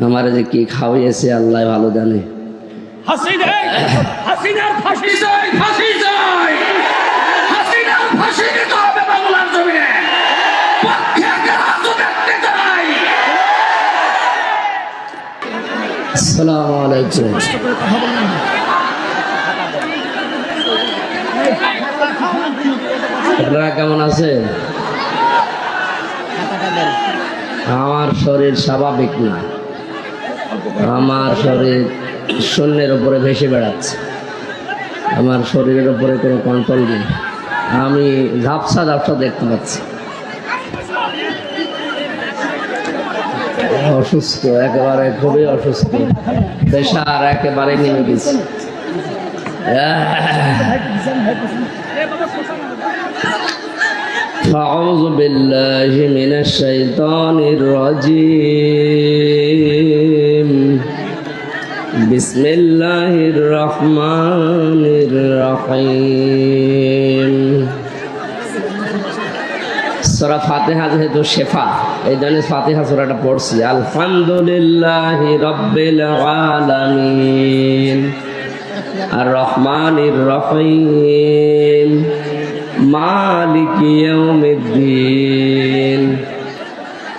আমার যে কি খাওয়িয়েছে আল্লাহ ভালো জানে। হাসিনা হাসিনার ফাঁসি চাই ফাঁসি চাই। হাসিনার ফাঁসি দিতে হবে বাংলার জমিনে। পক্ষে একটা রাজ্য দেখতে চাই। আসসালামু আলাইকুম। আপনারা কেমন আছেন? আমার শরীর স্বাভাবিক না। আমার শরীর শূন্যের উপরে ভেসে বেড়াচ্ছে আমার শরীরের উপরে কোনো কন্ট্রোল নেই আমি ঝাপসা ঝাপসা দেখতে পাচ্ছি অসুস্থ একেবারে খুবই অসুস্থ প্রেশার একেবারে নেমে গেছে أعوذ بالله من الشيطان الرجيم بسم الله الرحمن الرحيم সূরা ফাতিহা যেহেতু শেফা এই জন্য ফাতিহা সূরাটা পড়ছি আলহামদুলিল্লাহ রাব্বিল আলামিন আর রহমানির রহিম মালিক ইয়াউমিদ্দিন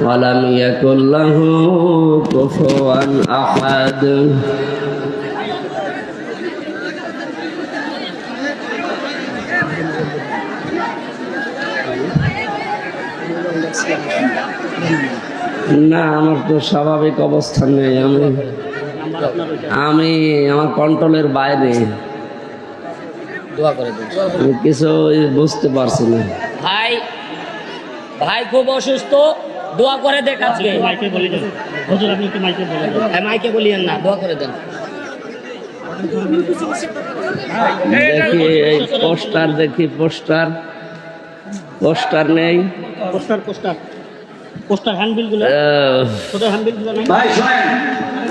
ولم يكن له كفوا أحد না আমার তো স্বাভাবিক অবস্থান নেই আমি আমি আমার কন্ট্রোলের বাইরে দোয়া করে দেন আমি কিছু বুঝতে পারছি না ভাই ভাই খুব অসুস্থ দোয়া করে দেখ আজকে। মাইকে বলে হুজুর আপনি একটু মাইকে হ্যাঁ, মাইকে বলিয়েন না দোয়া করে দেন। দেখি এই পোস্টার দেখি পোস্টার। পোস্টার নেই। Poster poster. পোস্টার হ্যান্ডবিলগুলো আহ, ছোট হ্যান্ডবিলগুলো নেই ভাই শোনেন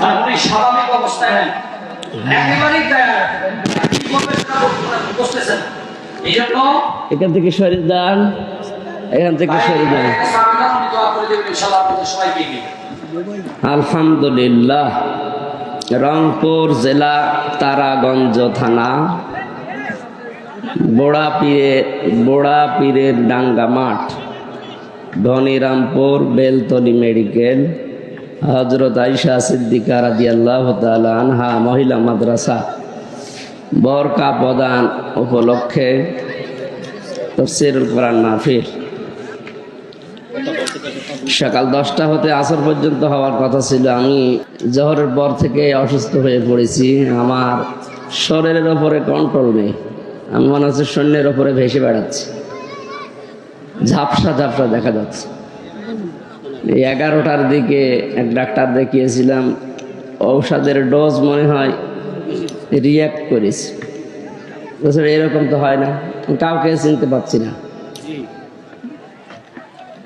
আপনি স্বাভাবিক অবস্থায় একেবারেই বসতেছেন। এই জন্য এখান থেকে সরে যান। এখান থেকে সরে যান। আলহামদুলিল্লাহ, রংপুর জেলা তারাগঞ্জ থানা বোড়া পীরে বোড়া পীরের ডাঙ্গা মাঠ, ধনিরামপুর বেলতলি মেডিকেল হজরত আইসা সিদ্দিকা রাদি আল্লাহ আনহা, মহিলা মাদ্রাসা, বরকা প্রদান উপলক্ষে তফসিরুল কোরআন মাহফিল। সকাল দশটা হতে আসর পর্যন্ত হওয়ার কথা ছিল। আমি জহরের পর থেকে অসুস্থ হয়ে পড়েছি। আমার শরীরের ওপরে কন্ট্রোল নেই। আমি মনে হচ্ছে সৈন্যের ওপরে ভেসে বেড়াচ্ছি। ঝাপসা ঝাপসা দেখা যাচ্ছে। এই এগারোটার দিকে এক ডাক্তার দেখিয়েছিলাম, ঔষধের ডোজ মনে হয় রিয়াক্ট করেছি। এরকম তো হয় না। কাউকে চিনতে পারছি না।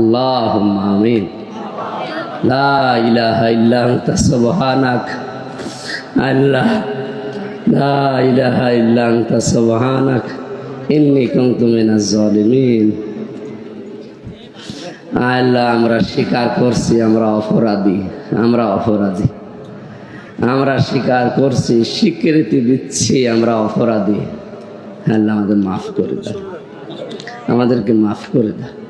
আল্লাহ আমিন। সুবহানাক। আল্লাহ, লা ইলাহা ইল্লা আনতা, সুবহানাক। ইন্নী কুনতু মিনাজ জালিমিন। আল্লাহ, আমরা স্বীকার করছি, আমরা অপরাধী আমরা অপরাধী। আমরা স্বীকার করছি, স্বীকৃতি দিচ্ছি, আমরা অপরাধী। আল্লাহ আমাদের মাফ করে দাও। আমাদেরকে মাফ করে দাও।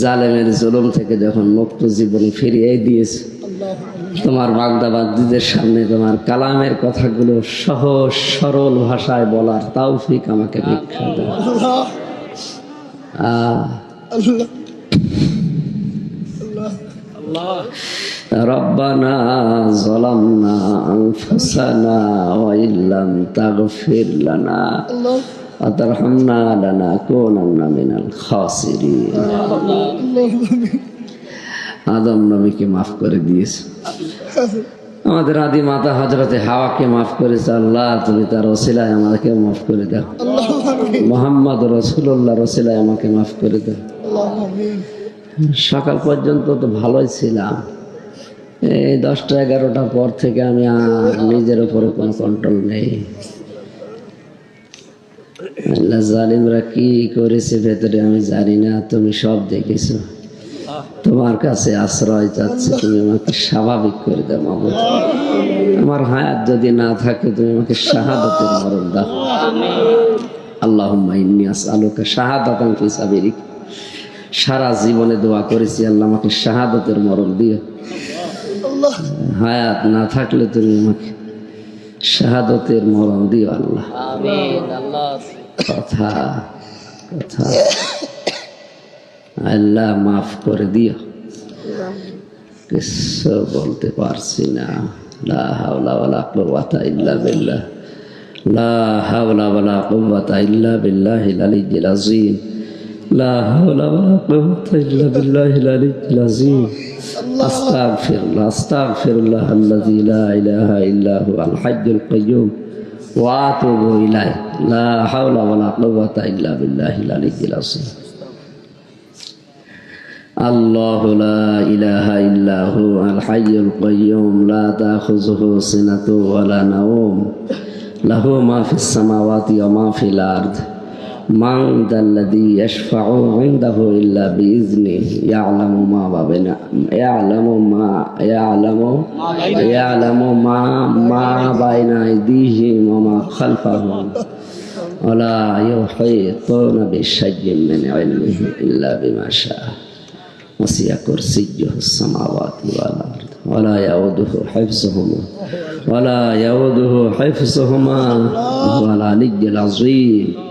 জালেমের জুলুম থেকে যখন মুক্ত জীবন ফিরিয়ে দিয়েছে তোমার বাগদাবাদীদের সামনে তোমার কালামের কথাগুলো সহজ সরল ভাষায় বলার তাওফিক আমাকে ভিক্ষা দাও আহ ربنا ظلمنا أنفسنا وإن لم تغفر لنا وترحمنا لنكونن من الخاسرين আদম নবীকে মাফ করে দিয়েছে আমাদের আদি মাতা হজরতে হাওয়াকে মাফ করেছে আল্লাহ তুমি তার রসিলায় আমাকে মাফ করে দাও মোহাম্মদ রসুল্লাহ রসিলায় আমাকে মাফ করে দাও সকাল পর্যন্ত তো ভালোই ছিলাম এই দশটা এগারোটার পর থেকে আমি আর নিজের উপরে কোনো কন্ট্রোল নেই আল্লাহ জালিমরা কি করেছে ভেতরে আমি জানি না, তুমি সব দেখেছ। তোমার কাছে আশ্রয় চাচ্ছে, তুমি আমাকে স্বাভাবিক করে দাও মামুদ আমার হায়াত যদি না থাকে, তুমি আমাকে শাহাদতের মরণ দাও। আল্লাহ ইন্নি আসআলুকা শাহাদাতান ফি সাবিরিক সারা জীবনে দোয়া করেছি, আল্লাহ আমাকে শাহাদতের মরণ দিও। হায়াত না থাকলে তুমি আমাকে শাহাদতের মরণ দিও, আল্লাহ। আল্লাহ। কথা কথা আল্লাহ মাফ করে দিও কিছু বলতে পারছি না লা হাওলা ওয়ালা কুওয়াতা ইল্লা বিল্লাহ লা হাওলা ওয়ালা কুওয়াতা ইল্লা বিল্লাহিল আলিয়্যিল আযীম লা হাওলা ওয়ালা কুওয়াতা ইল্লা বিল্লাহিল আলিয়্যিল আযীম আস্তাগফিরুল্লাহ আস্তাগফিরুল্লাহ আল্লাযী লা ইলাহা ইল্লা হুয়াল হাইয়্যুল কাইয়্যুম واتوبوا اليه لا حول ولا قوه الا بالله العلي العظيم الله لا اله الا هو الحي القيوم لا تاخذه سنه ولا نوم له ما في السماوات وما في الارض من ذا الذي يشفع عنده إلا بإذنه؟ يعلم ما بين يعلم ما يعلم يعلم ما ما بين أيديهم وما خلفهم. ولا يحيطون بشيء من علمه إلا بما شاء. وسع كرسيه السماوات والأرض. ولا يؤوده حفظهما ولا يؤوده حفظهما. وهو العلي العظيم.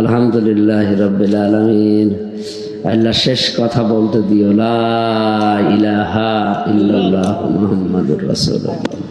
আলহামদুলিল্লাহ রব্বিল আলমিন। আল্লাহ শেষ কথা বলতে দিও ইলাহা ইল্লাল্লাহ মুহাম্মাদুর রাসূলুল্লাহ।